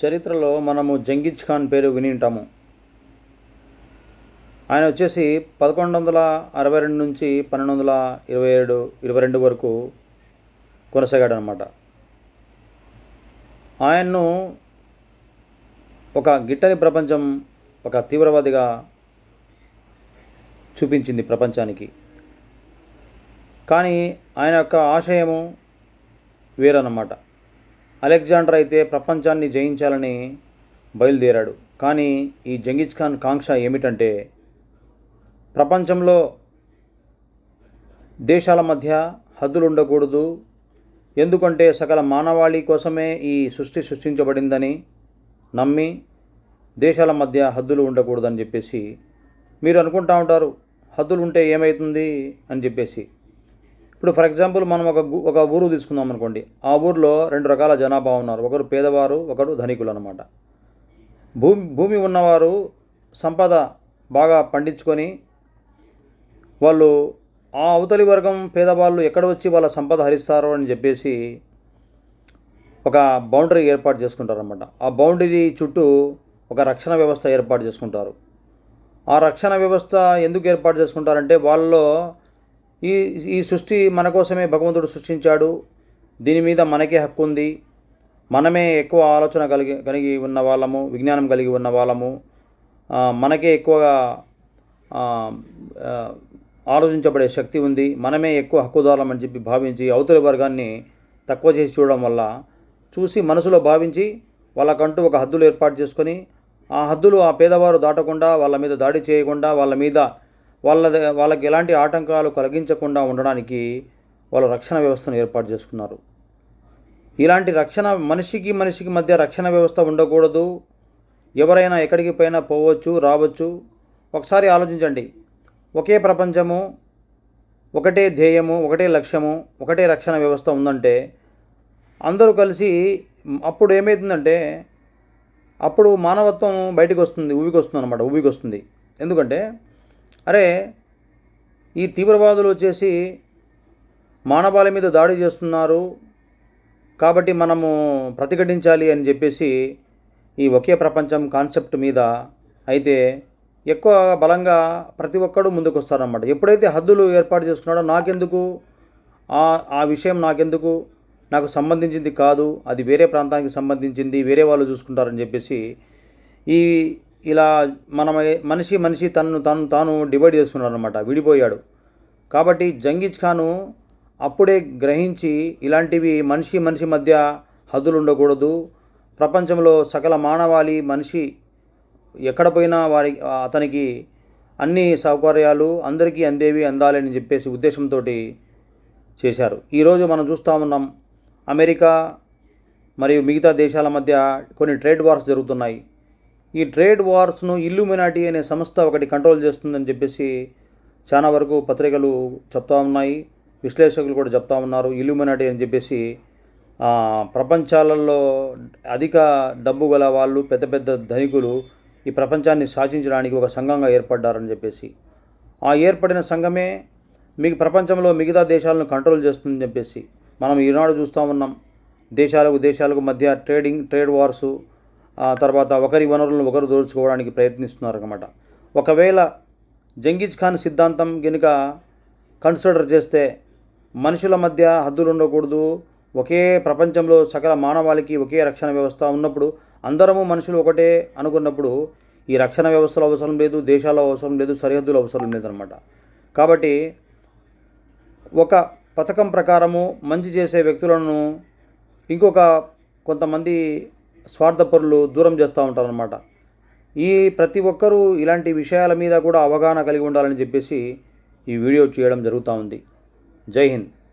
చరిత్రలో మనము జంగిజ్ ఖాన్ పేరు విని ఉంటాము. ఆయన వచ్చేసి పదకొండు వందల అరవై రెండు నుంచి పన్నెండు వందల ఇరవై ఏడు ఇరవై రెండు వరకు కొనసాగాడు అనమాట ఆయన్ను ఒక గిట్టని ప్రపంచం ఒక తీవ్రవాదిగా చూపించింది ప్రపంచానికి. కానీ ఆయన యొక్క ఆశయము వేరన్నమాట. అలెగ్జాండర్ అయితే ప్రపంచాన్ని జయించాలని బయలుదేరాడు. కానీ ఈ జంగిజ్ ఖాన్ కాంక్ష ఏమిటంటే ప్రపంచంలో దేశాల మధ్య హద్దులు ఉండకూడదు. ఎందుకంటే సకల మానవాళి కోసమే ఈ సృష్టి సృష్టించబడిందని నమ్మి దేశాల మధ్య హద్దులు ఉండకూడదని చెప్పేసి మీరు అనుకుంటా ఉంటారు. హద్దులు ఉంటే ఏమవుతుంది అని చెప్పేసి. ఇప్పుడు ఫర్ ఎగ్జాంపుల్ మనం ఒక ఒక ఊరు తీసుకుందాం అనుకోండి. ఆ ఊర్లో రెండు రకాల జనాభా ఉన్నారు. ఒకరు పేదవారు ఒకరు ధనికులు అనమాట భూమి భూమి ఉన్నవారు సంపద బాగా పండించుకొని వాళ్ళు ఆ అవతలి వర్గం పేదవాళ్ళు ఎక్కడ వచ్చి వాళ్ళ సంపద హరిస్తారో అని చెప్పేసి ఒక బౌండరీ ఏర్పాటు చేసుకుంటారనమాట ఆ బౌండరీ చుట్టూ ఒక రక్షణ వ్యవస్థ ఏర్పాటు చేసుకుంటారు. ఆ రక్షణ వ్యవస్థ ఎందుకు ఏర్పాటు చేసుకుంటారంటే వాళ్ళలో ఈ ఈ సృష్టి మన కోసమే భగవంతుడు సృష్టించాడు. దీని మీద మనకే హక్కు ఉంది మనమే ఎక్కువ ఆలోచన కలిగి కలిగి ఉన్న వాళ్ళము విజ్ఞానం కలిగి ఉన్న వాళ్ళము. మనకే ఎక్కువగా ఆలోచించబడే శక్తి ఉంది. మనమే ఎక్కువ హక్కుదారులం అని చెప్పి భావించి అవతలి వర్గాన్ని తక్కువ చేసి చూడడం వల్ల చూసి మనసులో భావించి వాళ్ళకంటూ ఒక హద్దులు ఏర్పాటు చేసుకొని ఆ హద్దులు ఆ పేదవారు దాటకుండా వాళ్ళ మీద దాడి చేయకుండా వాళ్ళ మీద వాళ్ళ వాళ్ళకి ఎలాంటి ఆటంకాలు కలిగించకుండా ఉండడానికి వాళ్ళు రక్షణ వ్యవస్థను ఏర్పాటు చేసుకున్నారు. ఇలాంటి రక్షణ మనిషికి మనిషికి మధ్య రక్షణ వ్యవస్థ ఉండకూడదు. ఎవరైనా ఎక్కడికి పైన పోవచ్చు రావచ్చు. ఒకసారి ఆలోచించండి. ఒకే ప్రపంచము ఒకటే ధ్యేయము ఒకటే లక్ష్యము ఒకటే రక్షణ వ్యవస్థ ఉందంటే అందరూ కలిసి అప్పుడు ఏమవుతుందంటే అప్పుడు మానవత్వం బయటకు వస్తుంది ఊబికి వస్తుంది అనమాట ఊబికి వస్తుంది. ఎందుకంటే అరే ఈ తీవ్రవాదులు వచ్చేసి మానవాళి మీద దాడి చేస్తున్నారు కాబట్టి మనము ప్రతిఘటించాలి అని చెప్పేసి ఈ ఒకే ప్రపంచం కాన్సెప్ట్ మీద అయితే ఎక్కువ బలంగా ప్రతి ఒక్కడు ముందుకు వస్తారన్నమాట ఎప్పుడైతే హద్దులు ఏర్పాటు చేసుకున్నాడో నాకెందుకు? ఆ ఆ విషయం నాకెందుకు? నాకు సంబంధించింది కాదు అది వేరే ప్రాంతానికి సంబంధించింది వేరే వాళ్ళు చూసుకుంటారని చెప్పేసి ఈ ఇలా మన మనిషి మనిషి తను తను తాను డివైడ్ చేసుకున్నాడు అనమాట విడిపోయాడు. కాబట్టి జంగిజ్ ఖాను అప్పుడే గ్రహించి ఇలాంటివి మనిషి మనిషి మధ్య హద్దులు ఉండకూడదు. ప్రపంచంలో సకల మానవాళి మనిషి ఎక్కడ పోయినా వారి అతనికి అన్ని సౌకర్యాలు అందరికీ అందేవి అందాలని చెప్పేసి ఉద్దేశంతో చేశారు. ఈరోజు మనం చూస్తూ ఉన్నాం అమెరికా మరియు మిగతా దేశాల మధ్య కొన్ని ట్రేడ్ వార్స్ జరుగుతున్నాయి. ఈ ట్రేడ్ వార్స్ను ఇల్లుమినాటి అనే సంస్థ ఒకటి కంట్రోల్ చేస్తుందని చెప్పేసి చాలా వరకు పత్రికలు చెప్తా ఉన్నాయి. విశ్లేషకులు కూడా చెప్తా ఉన్నారు. ఇల్లుమినాటి అని చెప్పేసి ప్రపంచాలలో అధిక డబ్బు గల వాళ్ళు పెద్ద పెద్ద ధనికులు ఈ ప్రపంచాన్ని శాసించడానికి ఒక సంఘంగా ఏర్పడ్డారని చెప్పేసి. ఆ ఏర్పడిన సంఘమే మీకు ప్రపంచంలో మిగతా దేశాలను కంట్రోల్ చేస్తుందని చెప్పేసి మనం ఈనాడు చూస్తూ ఉన్నాం. దేశాలకు దేశాలకు మధ్య ట్రేడింగ్ ట్రేడ్ వార్సు తర్వాత ఒకరి వనరులను ఒకరు దోచుకోవడానికి ప్రయత్నిస్తున్నారు అనమాట ఒకవేళ జంగీజ్ ఖాన్ సిద్ధాంతం కనుక కన్సిడర్ చేస్తే మనుషుల మధ్య హద్దులు ఉండకూడదు. ఒకే ప్రపంచంలో సకల మానవాళికి ఒకే రక్షణ వ్యవస్థ ఉన్నప్పుడు అందరము మనుషులు ఒకటే అనుకున్నప్పుడు ఈ రక్షణ వ్యవస్థలు అవసరం లేదు దేశాల అవసరం లేదు సరిహద్దులు అవసరం లేదనమాట కాబట్టి ఒక పథకం ప్రకారము మంచి చేసే వ్యక్తులను ఇంకొక కొంతమంది స్వార్థపరులు దూరం చేస్తూ ఉంటారనమాట ఈ ప్రతి ఒక్కరూ ఇలాంటి విషయాల మీద కూడా అవగాహన కలిగి ఉండాలని చెప్పేసి ఈ వీడియో చేయడం జరుగుతూ ఉంది. జై హింద్.